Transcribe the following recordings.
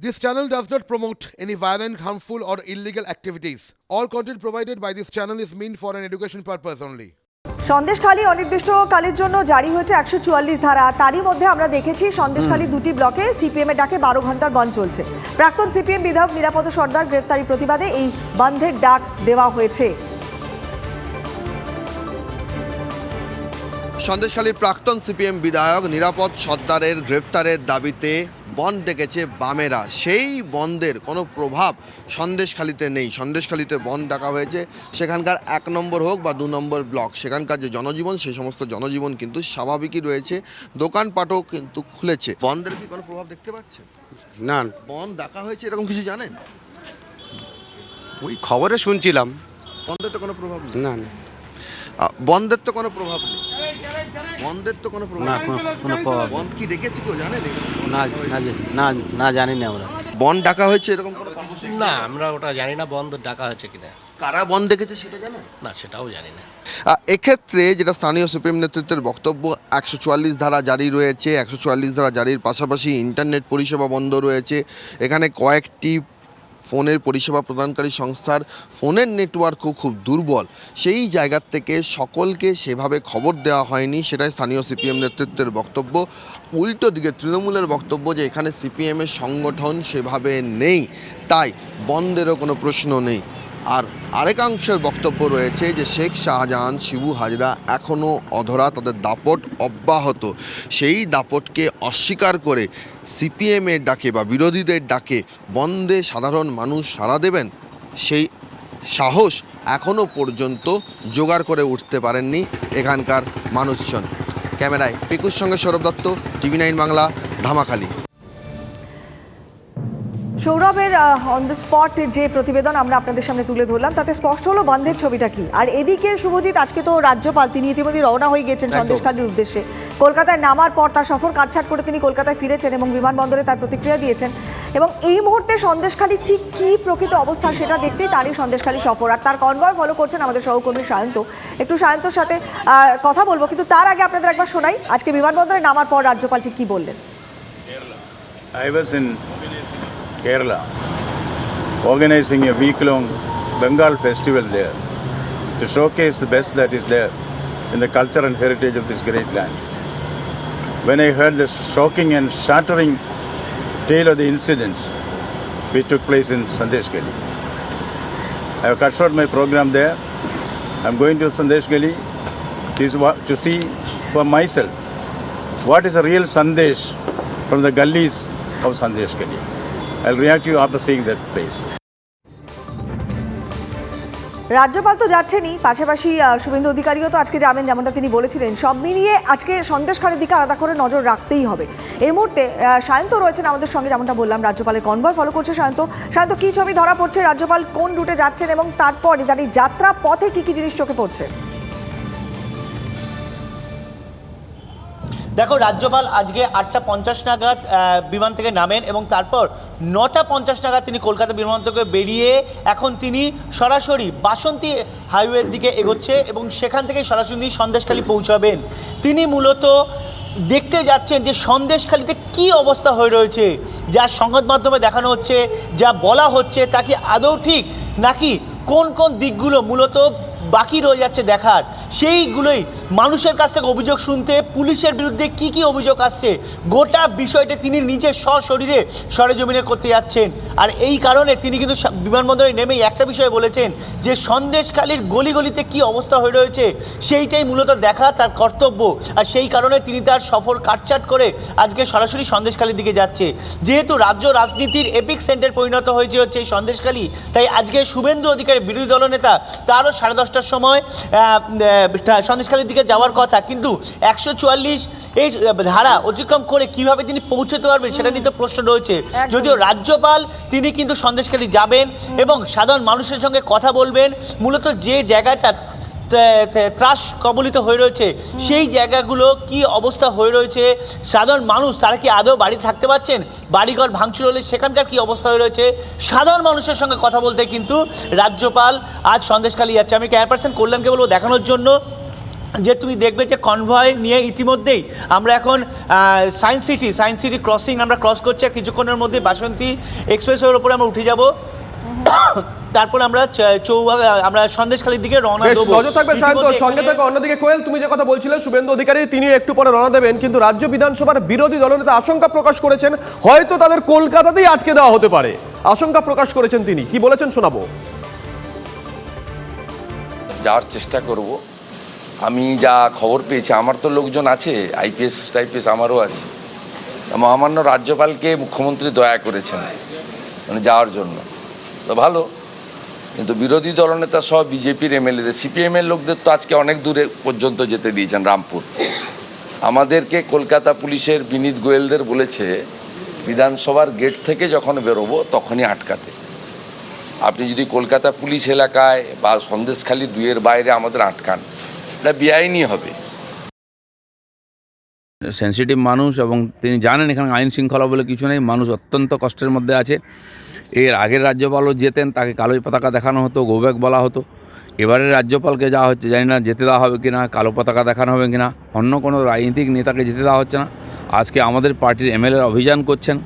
This channel does not promote any violent, harmful, or illegal activities. All content provided by this channel is meant for an education purpose only. Sandeshkhali অনির্দিষ্টকালের জন্য জারি হয়েছে একশো চুয়াল্লিশ ধারা তারই মধ্যে আমরা দেখেছি সন্দেশখালী দুটি ব্লকে সিপিএম এর ডাকে বারো ঘণ্টার বন্ধ চলছে প্রাক্তন সিপিএম বিধায়ক নিরাপদ সর্দার গ্রেফতারি প্রতিবাদে এই বন্ধের ডাক দেওয়া হয়েছে সন্দেশখালীর প্রাক্তন সিপিএম বিধায়ক নিরাপদ সর্দারের গ্রেফতারের দাবিতে বন্ধ ডেকেছে বামেরা। সেই বন্ধের কোনো প্রভাব সন্দেশখালীতে নেই। সন্দেশখালীতে বন্ধ ডাকা হয়েছে। সেখানকার এক নম্বর হোক বা দু নম্বর ব্লক। সেখানকার যে জনজীবন সেই সমস্ত জনজীবন কিন্তু স্বাভাবিকই রয়েছে। দোকানপাটও কিন্তু খুলেছে। বন্ধের কি কোনো প্রভাব দেখতে পাচ্ছে না। বন্ধ ডাকা হয়েছে এরকম কিছু জানেন? ওই খবরে শুনছিলাম। বন্ধের তো কোনো প্রভাব নেই। না না। বন্ধের তো কোনো প্রভাব নেই। বন্ধের তো কোনো প্রভাব না কোনো কোনো প্রভাব বন্ধ কি ডেকেছে কেউ? জানেন না না না না জানি না আমরা। বন্ধ ডাকা হয়েছে এরকম কোনো না আমরা ওটা জানি না বন্ধ ডাকা হচ্ছে কিনা। কারা বন্ধ ডেকেছে সেটা জানেন না সেটাও জানি না। আহ, এক্ষেত্রে যেটা স্থানীয় সুপ্রিম নেতৃত্বের বক্তব্য একশো চুয়াল্লিশ ধারা জারি রয়েছে একশো চুয়াল্লিশ ধারা জারির পাশাপাশি ইন্টারনেট পরিষেবা বন্ধ রয়েছে। এখানে কয়েকটি ফোনের পরিষেবা প্রদানকারী সংস্থার ফোনের নেটওয়ার্কও খুব দুর্বল। সেই জায়গার থেকে সকলকে সেভাবে খবর দেওয়া হয়নি, সেটাই স্থানীয় সিপিএম নেতৃত্বের বক্তব্য। উল্টো দিকে তৃণমূলের বক্তব্য যে এখানে সিপিএমের সংগঠন সেভাবে নেই, তাই বন্ধেরও কোনো প্রশ্ন নেই। আর আরেকাংশের বক্তব্য রয়েছে যে শেখ শাহজাহান, শিবু হাজরা এখনও অধরা, তাদের দাপট অব্যাহত। সেই দাপটকে অস্বীকার করে সিপিএমের ডাকে বা বিরোধীদের ডাকে বন্ধে সাধারণ মানুষ সাড়া দেবেন? সেই সাহস এখনও পর্যন্ত জোগাড় করে উঠতে পারেননি এখানকার মানুষজন। ক্যামেরায় পিকুর সঙ্গে সৌরভ দত্ত, টিভি নাইন বাংলা, ধামাখালি। সৌরভের অন দ্য স্পট যে প্রতিবেদন আমরা আপনাদের সামনে তুলে ধরলাম তাতে স্পষ্ট হলো বন্ধের ছবিটা কি। আর এদিকে শুভজিৎ আজকে তো রাজ্যপাল তিনি ইতিমধ্যে রওনা হয়ে গেছেন সন্দেশখালীর উদ্দেশ্যে। কলকাতায় নামার পর তার সফর কাটছাট করে তিনি কলকাতায় ফিরেছেন এবং বিমানবন্দরে তার প্রতিক্রিয়া দিয়েছেন। এবং এই মুহূর্তে সন্দেশখালীর ঠিক কী প্রকৃত অবস্থা সেটা দেখতে তারই সন্দেশখালী সফর। আর তার কনভয় ফলো করছেন আমাদের সহকর্মী সায়ন্ত। একটু সায়ন্তর সাথে কথা বলব কিন্তু তার আগে আপনাদের একবার শোনাই আজকে বিমানবন্দরে নামার পর রাজ্যপাল ঠিক কী বললেন? I was in Kerala organizing a week long Bengal festival there to showcase the best that is there in the culture and heritage of this great land. When I heard the shocking and shattering tale of the incidents which took place in Sandesh Gali, I have cut short my program there. I'm going to Sandesh Gali to see for myself what is the real Sandesh from the gullies of Sandesh Gali. I'll react to you after seeing that place. রাজ্যপাল তো যাচ্ছেনই, পাশাপাশি শুভেন্দু অধিকারীও তো আজকে যাবেন যেমনটা তিনি বলেছিলেন। সব মিলিয়ে আজকে সন্দেশখালের দিকে আলাদা করে নজর রাখতেই হবে। এই মুহূর্তে সায়ন্ত রয়েছেন আমাদের সঙ্গে যেমনটা বললাম, রাজ্যপালের কনভয় ফলো করছে সায়ন্ত। সায়ন্ত, কী ছবি ধরা পড়ছে? রাজ্যপাল কোন রুটে যাচ্ছেন এবং তারপর তার যাত্রা পথে কী কী জিনিস চোখে পড়ছে? দেখো, রাজ্যপাল আজকে আটটা পঞ্চাশ নাগাদ বিমান থেকে নামেন এবং তারপর নটা পঞ্চাশ নাগাদ তিনি কলকাতা বিমান থেকে বেরিয়ে এখন তিনি সরাসরি বাসন্তী হাইওয়ের দিকে এগোচ্ছে এবং সেখান থেকে সরাসরি সন্দেশখালী পৌঁছাবেন। তিনি মূলত দেখতে যাচ্ছেন যে সন্দেশখালীতে কি অবস্থা হয়ে রয়েছে, যা সংবাদ মাধ্যমে দেখানো হচ্ছে, যা বলা হচ্ছে, তা কি আদৌ ঠিক? নাকি কোন কোন দিকগুলো মূলত বাকি রয়ে যাচ্ছে দেখার। সেইগুলোই মানুষের কাছ থেকে অভিযোগ শুনতে পুলিশের বিরুদ্ধে কি কি অভিযোগ আসছে, গোটা বিষয়টা তিনি নিজের সশরীরে সরেজমিনে করতে যাচ্ছেন। আর এই কারণে তিনি কিন্তু বিমানবন্দরে নেমেই একটা বিষয় বলেছেন যে, সন্দেশখালীর গলিগলিতে কি অবস্থা হয়ে রয়েছে, সেইটাই মূলত দেখা, তার কর্তব্য। আর সেই কারণে তিনি তার সফর কাটচাট করে আজকে সরাসরি সন্দেশখালীর দিকে যাচ্ছে। যেহেতু রাজ্য রাজনীতির এপিক সেন্টার পরিণত হয়েছে হচ্ছে এই সন্দেশখালী, তাই আজকে শুভেন্দু অধিকারী বিরোধী দলনেতা, তারও সাড়ে দশটার সময় সন্দেশখালীর দিকে যাওয়ার কথা। কিন্তু একশো চুয়াল্লিশ এই ধারা অতিক্রম করে কীভাবে তিনি পৌঁছতে পারবেন সেটা নিয়ে তো প্রশ্ন রয়েছে। যদিও রাজ্যপাল তিনি কিন্তু সন্দেশখালী যাবেন এবং সাধারণ মানুষের সঙ্গে কথা বলবেন। মূলত যে জায়গাটা ত্রাস কবলিত হয়ে রয়েছে। সেই জায়গাগুলো কি অবস্থা হয়ে রয়েছে? সাধারণ মানুষ, তারা কি আদৌ বাড়ি থাকতে পারছেন? বাড়িঘর ভাঙচুর হলে সেখানকার কি অবস্থা হয়ে রয়েছে? সাধারণ মানুষের সঙ্গে কথা বলতে কিন্তু রাজ্যপাল আজ সন্দেশখালী যাচ্ছে। আমি ক্যামেরা পার্সন কল্যাণকে বলব দেখানোর জন্য যে তুমি দেখবে যে কনভয় নিয়ে ইতিমধ্যেই আমরা এখন Science City Science City crossing আমরা ক্রস করছি আর কিছুক্ষণের মধ্যে বাসন্তী এক্সপ্রেসওয়ের ওপরে আমরা উঠে যাব। তারপর আমরা চ- চৌবাগ আমরা সন্দেশখালির দিকে রওনা বেশ দেবো। নজর থাকবে ইতিমধ্যে সঙ্গে এখানে- থেকে অন্যদিকে কোয়েল তুমি যে কথা বলছিলে শুভেন্দু অধিকারী তিনি একটু পরে রওনা দেবেন কিন্তু রাজ্য বিধানসভার বিরোধী দলনেতা আশঙ্কা প্রকাশ করেছেন হয়তো তাদের কলকাতাতেই আটকে দেওয়া হতে পারে। আশঙ্কা প্রকাশ করেছেন তিনি। কি বলেছেন শোনাবো? যাওয়ার চেষ্টা করব। আমি যা খবর পেয়েছি আমার তো লোকজন আছে আইপিএস টাইপিএস আমারও আছে। মহামান্য রাজ্যপালকে মুখ্যমন্ত্রী দয়া করেছেন মানে যাওয়ার জন্য। তো ভালো কিন্তু বিরোধী দলনেতা সহ বিজেপির এমএলএদের, সিপিএমের লোকদের তো আজকে অনেক দূরে পর্যন্ত যেতে দিয়েছেন রামপুর। আমাদেরকে কলকাতা পুলিশের বিনীত গোয়েলদের বলেছে, বিধানসভার গেট থেকে যখন বেরোবো তখনই আটকাতে। আপনি যদি কলকাতা পুলিশ এলাকায় বা সন্দেশখালী দুইয়ের বাইরে আমাদের আটকান, এটা বেআইনি হবে। সেন্সিটিভ মানুষ এবং তিনি জানেন এখানে আইন শৃঙ্খলা বলে কিছু নেই, মানুষ অত্যন্ত কষ্টের মধ্যে আছে। এর আগের রাজ্যপালও যেতেন, তাকে কালোই পতাকা দেখানো হতো, গোব্যাক বলা হতো। এবারের রাজ্যপালকে যাওয়া হচ্ছে, জানি না যেতে দেওয়া হবে কি না কালো পতাকা দেখানো হবে কি না অন্য কোনো রাজনৈতিক নেতাকে যেতে দেওয়া হচ্ছে না। আজকে আমাদের পার্টির এমএলএ অভিযান করছেন,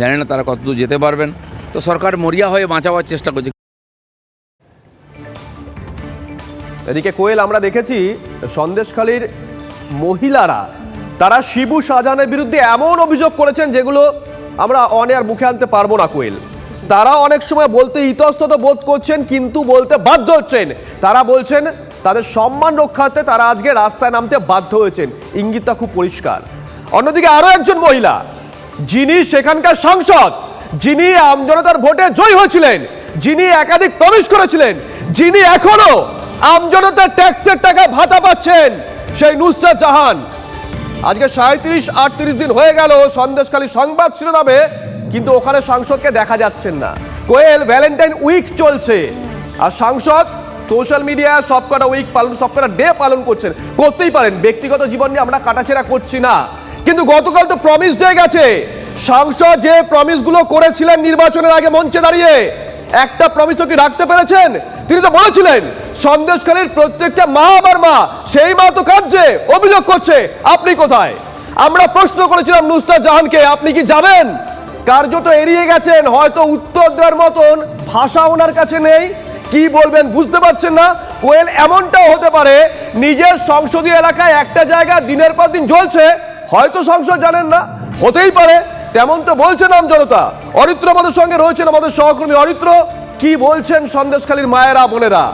জানি না তারা কতদূর যেতে পারবেন। তো সরকার মরিয়া হয়ে বাঁচাবার চেষ্টা করছে। এদিকে কোয়েল, আমরা দেখেছি সন্দেশখালীর মহিলারা, তারা শিবু শাহজাহানের বিরুদ্ধে এমন অভিযোগ করেছেন যেগুলো আমরা অনেক মুখে আনতে পারব না, কোয়েল। তারা অনেক সময় বলতে ইতস্তত বোধ করছেন, কিন্তু বলতে বাধ্য হচ্ছেন। তারা বলছেন, তাদের সম্মান রক্ষার্থে তারা আজকে রাস্তায় নামতে বাধ্য হয়েছেন। ইঙ্গিতটা খুব পরিষ্কার। অন্যদিকে আরও একজন মহিলা, যিনি সেখানকার সাংসদ, যিনি আমজনতার ভোটে জয়ী হয়েছিলেন, যিনি একাধিক প্রবেশ করেছিলেন, যিনি এখনও আমজনতার ট্যাক্সের টাকা ভাতা পাচ্ছেন, সেই নুসরাত জাহান। আজকে সাঁত্রিশ আটত্রিশ দিন হয়ে গেল, সন্দেশখালী সংবাদ শিরোনামে কিন্তু ওখানে সাংসদকে দেখা যাচ্ছেন না। কোয়েল, ভ্যালেন্টাইন উইক চলছে। আর সাংসদ, সোশ্যাল মিডিয়ায় সবকটা উইক পালন, সবকটা ডে পালন করছেন। করতেই পারেন, ব্যক্তিগত জীবন নিয়ে আমরা কাটাছেড়া করছি না। কিন্তু গতকাল তো প্রমিস হয়ে গেছে। সাংসদ যে প্রমিসগুলো করেছিলেন নির্বাচনের আগে মঞ্চে দাঁড়িয়ে, একটা প্রমিসও কি রাখতে পেরেছেন? তিনি তো বলেছিলেন, সন্দেশখালীর প্রত্যেকটা মা আবার মা, সেই মা তো কাঁদছে, অভিযোগ করছে, আপনি কোথায়? আমরা প্রশ্ন করেছিলাম নুসরাত জাহানকে, আপনি কি যাবেন? কার্যত এড়িয়ে গেছেন, হয়তো উত্তর দেওয়ার মতন ভাষা ওনার কাছে নেই। কি বলবেন বুঝতে পারছেন না। কোয়েল এমনটাও হতে পারে, নিজের সংসদীয় এলাকায় একটা জায়গা দিনের পর দিন জ্বলছে, হয়তো সংসদ জানেন না। হতেই পারে, তেমন তো বলছেন আম জনতা। অরিত্র আমাদের সঙ্গে রয়েছেন আমাদের সহকর্মী অরিত্র। কি বলছেন সন্দেশখালীর মায়েরা, বোনেরা?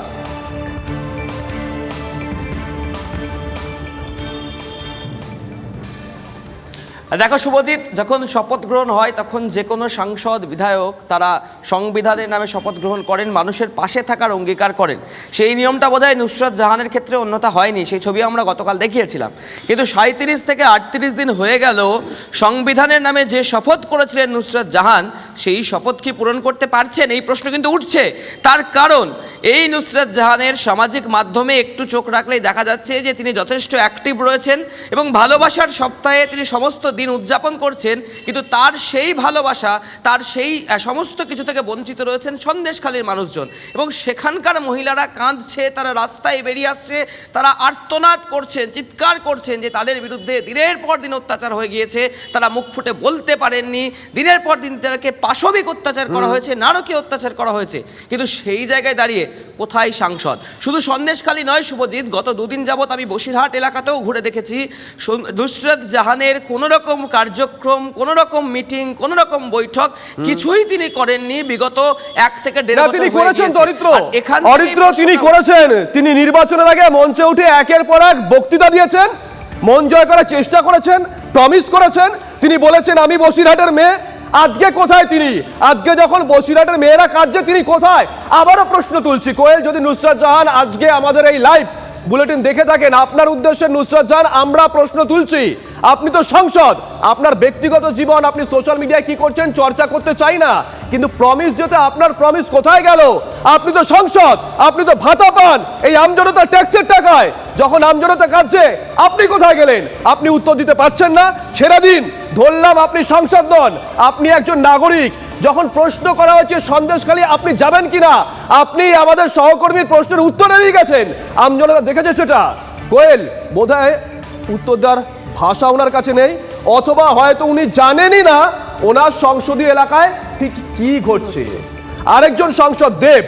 দেখো শুভজিৎ, যখন শপথ গ্রহণ হয়, তখন যে কোনো সাংসদ, বিধায়ক, তারা সংবিধানের নামে শপথ গ্রহণ করেন, মানুষের পাশে থাকার অঙ্গীকার করেন। সেই নিয়মটা বোধহয় নুসরত জাহানের ক্ষেত্রে অন্যতা হয়নি, সেই ছবি আমরা গতকাল দেখিয়েছিলাম। কিন্তু সাঁত্রিশ থেকে আটত্রিশ দিন হয়ে গেল, সংবিধানের নামে যে শপথ করেছিলেন নুসরাত জাহান, সেই শপথ কি পূরণ করতে পারছেন? এই প্রশ্ন কিন্তু উঠছে। তার কারণ, এই নুসরাত জাহানের সামাজিক মাধ্যমে একটু চোখ রাখলেই দেখা যাচ্ছে যে তিনি যথেষ্ট অ্যাক্টিভ রয়েছেন এবং ভালোবাসার সপ্তাহে তিনি সমস্ত দিন উদযাপন করছেন কিন্তু তার সেই ভালোবাসা তার সেই সমস্ত কিছু থেকে বঞ্চিত রয়েছেন সন্দেশখালীর মানুষজন। এবং সেখানকার মহিলারা কাঁদছে তারা রাস্তায় বেরিয়ে আসছে তারা আর্তনাদ করছেন চিৎকার করছেন যে তাদের বিরুদ্ধে দিনের পর দিন অত্যাচার হয়ে গিয়েছে তারা মুখ ফুটে বলতে পারেননি। দিনের পর দিন তাদেরকে পাশবিক অত্যাচার করা হয়েছে নারকীয় অত্যাচার করা হয়েছে। কিন্তু সেই জায়গায় দাঁড়িয়ে কোথায় সাংসদ? শুধু সন্দেশখালী নয় শুভজিৎ গত দুদিন যাবৎ আমি বসিরহাট এলাকাতেও ঘুরে দেখেছি। নুসরত জাহানের কোনো রকম কার্যক্রম কোনো রকম মিটিং কোনো রকম বৈঠক কিছুই তিনি করেননি বিগত এক থেকে দেড় বছর তিনি করেছেন এখান থেকেই তিনি করেছেন। তিনি নির্বাচনের আগে মঞ্চে উঠে একের পর এক বক্তৃতা দিয়েছেন মন জয় করার চেষ্টা করেছেন প্রমিস করেছেন। তিনি বলেছেন আমি বসিরহাটের মেয়ে। আজকে কোথায় তিনি? আজকে যখন বসিরহাটের মেয়েরা কাঁদছে তিনি কোথায়? আবারও প্রশ্ন তুলছি। কোয়েল যদি নুসরাত জাহান আজকে আমাদের এই লাইভ বুলেটিন দেখে থাকেন আপনার উদ্দেশ্যে নুসরাত জাহান আমরা প্রশ্ন তুলছি। আপনি তো সংসদ, আপনার ব্যক্তিগত জীবন, আপনি সোশ্যাল মিডিয়ায় কি করছেন চর্চা করতে চাই না। কিন্তু প্রমিস যেতে আপনার প্রমিস কোথায় গেল? আপনি তো সংসদ, আপনি তো ভাতা পান, এই আমজনতা ট্যাক্সের টাকায়। যখন আমজনতা কাঁদছে, আপনি কোথায় গেলেন? আপনি উত্তর দিতে পারছেন না। ছেড়ে দিন, ধরলাম আপনি সংসদ নন, আপনি একজন নাগরিক। যখন প্রশ্ন করা হচ্ছে সন্দেশখালী, আপনি যাবেন কিনা? আপনি আমাদের সহকর্মীর প্রশ্নের উত্তর দিয়ে গেছেন। আমজনতা দেখেছে সেটা। কোয়েল, বোধহয় উত্তর দেওয়ার ভাষা ওনার কাছে নেই, অথবা হয়তো উনি জানেনই না ওনার সংসদীয় এলাকায় ঠিক কি ঘটছে। আরেকজন সংসদ দেব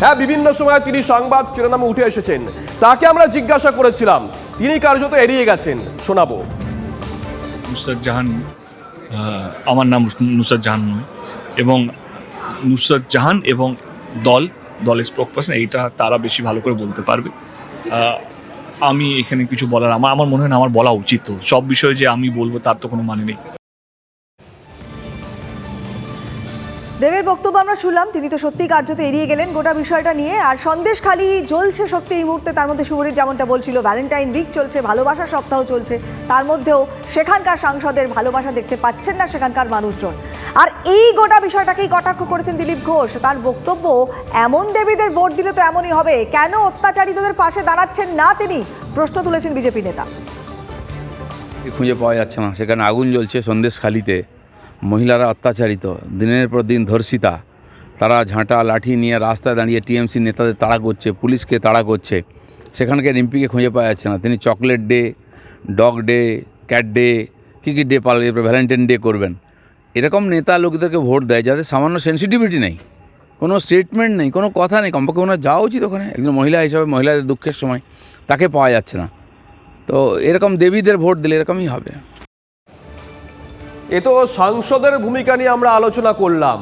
হ্যাঁ বিভিন্ন সময় তিনি সংবাদ শিরোনামে উঠে এসেছেন। তাকে আমরা জিজ্ঞাসা করেছিলাম, তিনি কার্যত এড়িয়ে গেছেন। শোনাবো। নুসরাত জাহান আমার নাম নুসরাত জাহান নয়। এবং নুসরাত জাহান এবং দল দলের স্পোক পার্সন এইটা তারা বেশি ভালো করে বলতে পারবে। আমি এখানে কিছু বলার, আমার আমার মনে হয় না আমার বলা উচিত সব বিষয়ে যে আমি বলব তার তো কোনো মানে নেই। দেবের বক্তব্য আমরা শুনলাম, তিনি তো সত্যি কার্যত এড়িয়ে গেলেন গোটা বিষয়টা নিয়ে, আর সন্দেশ খালি জ্বলছে সত্যি এই মুহূর্তে, তার মধ্যে শুভরির যেমনটা বলছিল ভ্যালেন্টাইন উইক চলছে ভালোবাসা সপ্তাহ চলছে, তার মধ্যেও সেখানকার সাংসদের ভালোবাসা দেখতে পাচ্ছেন না সেখানকার মানুষজন। আর এই গোটা বিষয়টাকেই কটাক্ষ করেছেন দিলীপ ঘোষ, তার বক্তব্য, এমন দেবীদের ভোট দিলে তো এমনই হবে, কেন অত্যাচারিতদের পাশে দাঁড়াচ্ছেন না তিনি? প্রশ্ন তুলেছেন বিজেপি নেতা। খুঁজে পাওয়া যাচ্ছে না, সেখানে আগুন জ্বলছে সন্দেশখালিতে মহিলারা অত্যাচারিত। দিনের পর দিন ধর্ষিতা। তারা ঝাঁটা, লাঠি নিয়ে রাস্তায় দাঁড়িয়ে টিএমসি নেতাদের তাড়া করছে, পুলিশকে তাড়া করছে। সেখানকার এমপিকে খুঁজে পাওয়া যাচ্ছে না। তিনি chocolate day, dog day, cat day, কী কী ডে পালন ভ্যালেন্টাইন ডে করবেন। এরকম নেতা লোকদেরকে ভোট দেয় যাদের সামান্য সেন্সিটিভিটি নেই। কোনো স্টেটমেন্ট নেই, কোনো কথা নেই। কমপক্ষে ওনার যাওয়া উচিত ওখানে। একজন মহিলা হিসাবে, মহিলাদের দুঃখের সময় তাকে পাওয়া যাচ্ছে না। তো এরকম দেবীদের ভোট দিলে এরকমই হবে। এ তো সাংসদের ভূমিকা নিয়ে আমরা আলোচনা করলাম।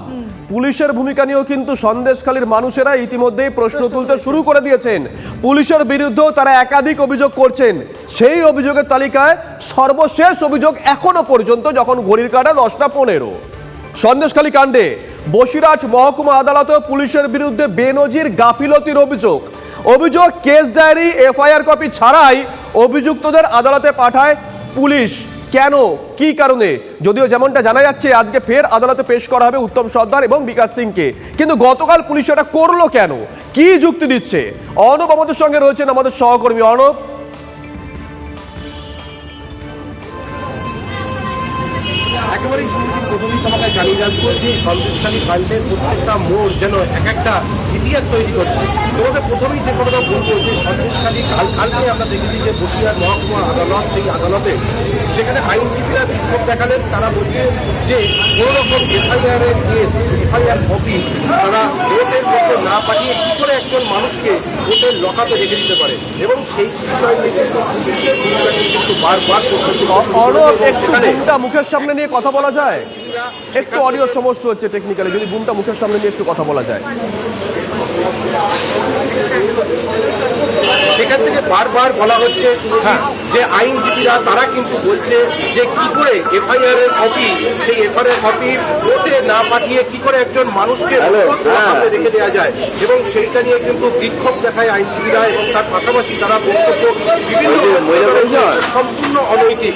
পুলিশের ভূমিকা নিয়েও কিন্তু সন্দেশখালীর মানুষেরা ইতিমধ্যেই প্রশ্ন তুলতে শুরু করে দিয়েছেন। পুলিশের বিরুদ্ধেও তারা একাধিক অভিযোগ করছেন। সেই অভিযোগের তালিকায় সর্বশেষ অভিযোগ এখনও পর্যন্ত যখন ঘড়ির কাটা দশটা পনেরো। সন্দেশখালী কাণ্ডে বসিরহাট মহকুমা আদালতে পুলিশের বিরুদ্ধে বেনজির গাফিলতির অভিযোগ। অভিযোগ কেস ডায়েরি এফআইআর কপি ছাড়াই অভিযুক্তদের আদালতে পাঠায় পুলিশ। কেন? কি কারণে? যদিও যেমনটা জানা যাচ্ছে, আজকে ফের আদালতে পেশ করা হবে উত্তম সর্দার এবং বিকাশ সিংকে। কিন্তু গতকাল পুলিশ এটা করল কেন? কি যুক্তি দিচ্ছে? অর্ণব আমাদের সঙ্গে রয়েছেন আমাদের সহকর্মী অর্ণব। একেবারেই প্রথমেই তোমাকে জানিয়ে রাখব যে সন্দেশখালী কাণ্ডের প্রত্যেকটা মোড় যেন এক একটা ইতিহাস তৈরি করছে। তোমাকে প্রথমেই যে কথাটা বলব যে সন্দেশখালী কাল কালকে আমরা দেখেছি যে বসিরহাট, মহকুমা আদালত, সেই আদালতে। সেখানে আইনজীবীরা বিক্ষোভ দেখালেন। তারা বলছে যে কোনো রকম এফআইআরের কেস এফআইআর কপি তারা কোর্টের মধ্যে না পাঠিয়ে কি করে একজন মানুষকে কোর্টের লকাপে রেখে দিতে পারে? এবং সেই বিষয় নিয়ে কিন্তু পুলিশের ভূমিকাকে কিন্তু বারবার সেখানে মুখের সামনে নিয়ে কথা বলা যায়? একটু অডিও সমস্যা হচ্ছে টেকনিক্যালি যদি বুমটা মুখের সামনে নিয়ে একটু কথা বলা যায়। সেখান থেকে বারবার বলা হচ্ছে শুনেছি যে আইনজীবীরা তারা কিন্তু বলছে যে কি করে এফআইআর এর কপি সেই এফআইআর কপি কোর্টে না পাঠিয়ে কি করে একজন মানুষকে হাতে রেখে দেওয়া যায়। এবং সেইটা নিয়ে কিন্তু বিক্ষোভ দেখায় আইনজীবীরা এবং তার পাশাপাশি তারা বক্তব্য বিভিন্ন সম্পূর্ণ অনৈতিক।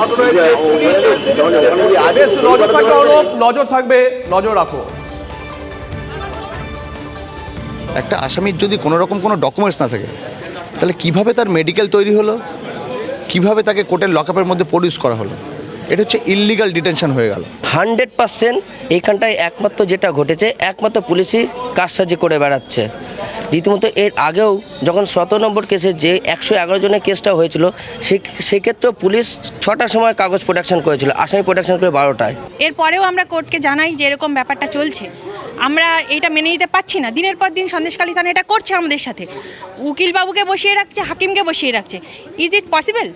ঘটনায় যে নজর থাকবে নজর থাকবে নজর রাখো। একটা আসামির যদি কোনো রকম কোনো ডকুমেন্টস না থাকে তাহলে কীভাবে তার মেডিকেল তৈরি হলো? কীভাবে তাকে কোর্টের লকআপের মধ্যে প্রডিউস করা হলো? এটা হচ্ছে ইললিগাল ডিটেনশন হয়ে গেল। হান্ড্রেড পার্সেন্ট এইখানটায় একমাত্র যেটা ঘটেছে একমাত্র পুলিশই কাজসাজি করে বেড়াচ্ছে। রীতিমতো এর আগেও যখন সতেরো নম্বর কেসে যে একশো এগারো জনের কেসটা হয়েছিল সে সেক্ষেত্রেও পুলিশ ছটার সময় কাগজ প্রোডাকশন করেছিল আসামি প্রোডাকশন করে বারোটায়। এরপরেও আমরা কোর্টকে জানাই যে এরকম ব্যাপারটা চলছে। আমরা এটা মেনে নিতে পারছি না। দিনের পর দিন সন্দেশকালী থানা এটা করছে আমাদের সাথে। উকিলবাবুকে বসিয়ে রাখছে, হাকিমকে বসিয়ে রাখছে। Is it possible